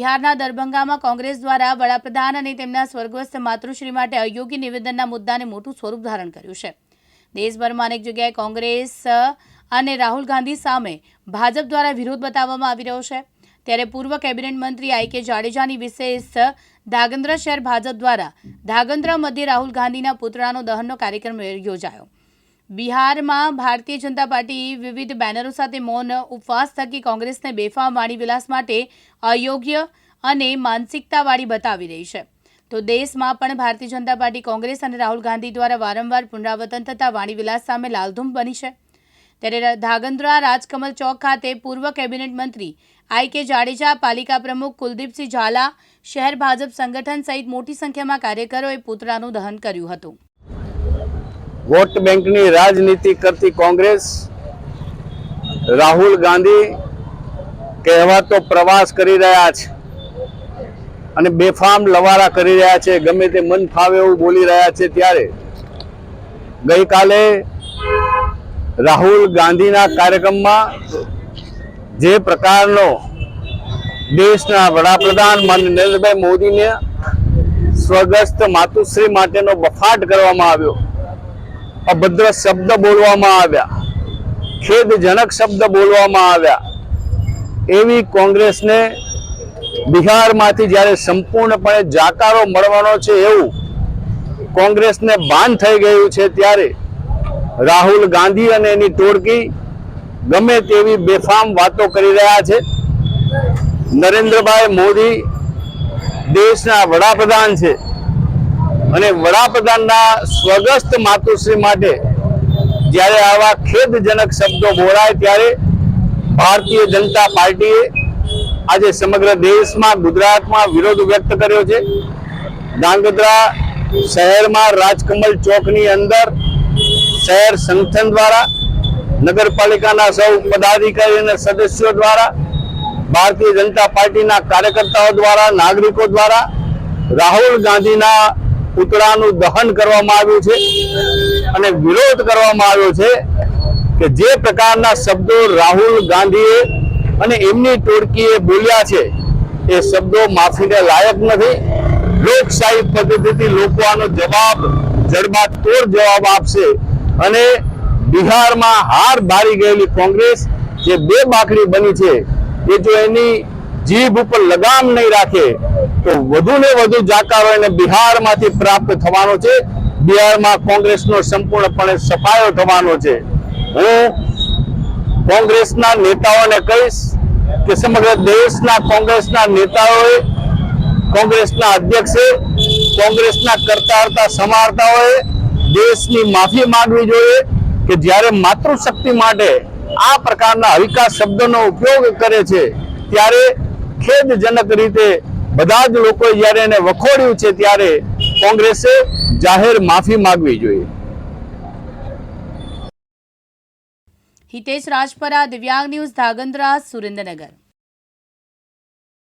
બિહારના દરભંગામાં કોંગ્રેસ દ્વારા વડાપ્રધાન અને તેમના સ્વર્ગસ્થ માતૃશ્રી માટે અયોગ્ય નિવેદનના મુદ્દાને મોટું સ્વરૂપ ધારણ કર્યું છે. દેશભરમાં અનેક જગ્યાએ કોંગ્રેસ અને રાહુલ ગાંધી સામે ભાજપ દ્વારા વિરોધ બતાવવામાં આવી રહ્યો છે. ત્યારે પૂર્વ કેબિનેટ મંત્રી આઈ કે જાડેજાની વિશેષ ધાગંદ્રા શહેર ભાજપ દ્વારા ધાગંદ્રા મધ્યે રાહુલ ગાંધીના પુતળાનો દહનનો કાર્યક્રમ યોજાયો. બિહારમાં ભારતીય જનતા પાર્ટી વિવિધ બેનરો સાથે મૌન ઉપવાસ થકી કોંગ્રેસને બેફામ વાણી વિલાસ માટે અયોગ્ય અને માનસિકતાવાળી બતાવી રહી છે. તો દેશમાં પણ ભારતીય જનતા પાર્ટી કોંગ્રેસ અને રાહુલ ગાંધી દ્વારા વારંવાર પુનરાવર્તન થતા વાણી વિલાસ સામે લાલધૂમ બની છે. ત્યારે ધાગંદ્રા રાજકમલ ચોક ખાતે પૂર્વ કેબિનેટ મંત્રી આઈ કે જાડેજા, પાલિકા પ્રમુખ કુલદીપસિંહ ઝાલા, શહેર ભાજપ સંગઠન સહિત મોટી સંખ્યામાં કાર્યકરોએ પુતળાનું દહન કર્યું હતું. વોટ બેંકની રાજનીતિ કરતી કોંગ્રેસ, રાહુલ ગાંધી કહેવાતો પ્રવાસ કરી રહ્યા છે અને બેફામ લવારા કરી રહ્યા છે. ગમે તે મન ફાવે એવું બોલી રહ્યા છે ત્યારે ગઈકાલે રાહુલ ગાંધીના કાર્યક્રમમાં જે પ્રકારનો દેશના વડાપ્રધાન માન્ય નરેન્દ્રભાઈ મોદીને સ્વર્ગસ્થ માતુશ્રી માટેનો બફાટ કરવામાં આવ્યો. અભદ્ર શબ્દ બોલવામાં આવ્યા. ખેદજનક શબ્દ બોલવામાં આવ્યા. એવી કોંગ્રેસને બિહારમાંથી જ્યારે સંપૂર્ણપણે જાકારો મળવાનો છે એવું કોંગ્રેસને ભાન થઈ ગયું છે ત્યારે રાહુલ ગાંધી અને એની ટોળકી ગમે તેવી બેફામ વાતો કરી રહ્યા છે. નરેન્દ્રભાઈ મોદી દેશના વડાપ્રધાન છે. અને વડાપ્રધાનના સ્વર્ગસ્થ માતુશ્રી માટે જ્યારે આવા ખેદજનક શબ્દો બોલાય ત્યારે ભારતીય જનતા પાર્ટીએ આજે સમગ્ર દેશમાં, ગુજરાતમાં વિરોધ વ્યક્ત કર્યો છે. ધાંગધ્રા શહેરમાં રાજકમલ ચોકની અંદર શહેર સંગઠન દ્વારા, નગરપાલિકાના સૌ પદાધિકારી અને સદસ્યો દ્વારા, ભારતીય જનતા પાર્ટીના કાર્યકર્તાઓ દ્વારા, નાગરિકો દ્વારા રાહુલ ગાંધીના પુતળાનું દહન કરવામાં આવ્યું છે અને વિરોધ કરવામાં આવ્યો છે કે જે પ્રકારના શબ્દો રાહુલ ગાંધીએ અને એમની ટોળકીએ બોલ્યા છે, એ શબ્દો માફીને લાયક નથી. લોકશાહી પદ્ધતિથી લોકો આનો જવાબ જડબાતોડ જવાબ આપશે અને બિહારમાં હાર બારી ગયેલી કોંગ્રેસ જે બે બાકડી બની છે, એ જો એની જીભ ઉપર લગામ નહીં રાખે તો વધુ ને વધુ જાકારો એને બિહારમાંથી પ્રાપ્ત થવાનો છે. બિહારમાં કોંગ્રેસનો સંપૂર્ણપણે સફાયો થવાનો છે. હું કોંગ્રેસના નેતાઓને કહીશ કે સમગ્ર દેશના કોંગ્રેસના નેતાઓએ, કોંગ્રેસના અધ્યક્ષે, કોંગ્રેસના કરતા હરતા સમારતાઓએ દેશની માફી માંગવી જોઈએ કે જ્યારે માતૃશક્તિ માટે આ પ્રકારના હલકા શબ્દનો ઉપયોગ કરે છે, ત્યારે ખેદજનક રીતે બધા જ લોકોએ જ્યારે એને વખોડ્યું છે ત્યારે કોંગ્રેસે જાહેર માફી માગવી જોઈએ. હિતેશ રાજપરા, દિવ્યાંગ ન્યૂઝ ધાગંદ્રા સુરેન્દ્રનગર.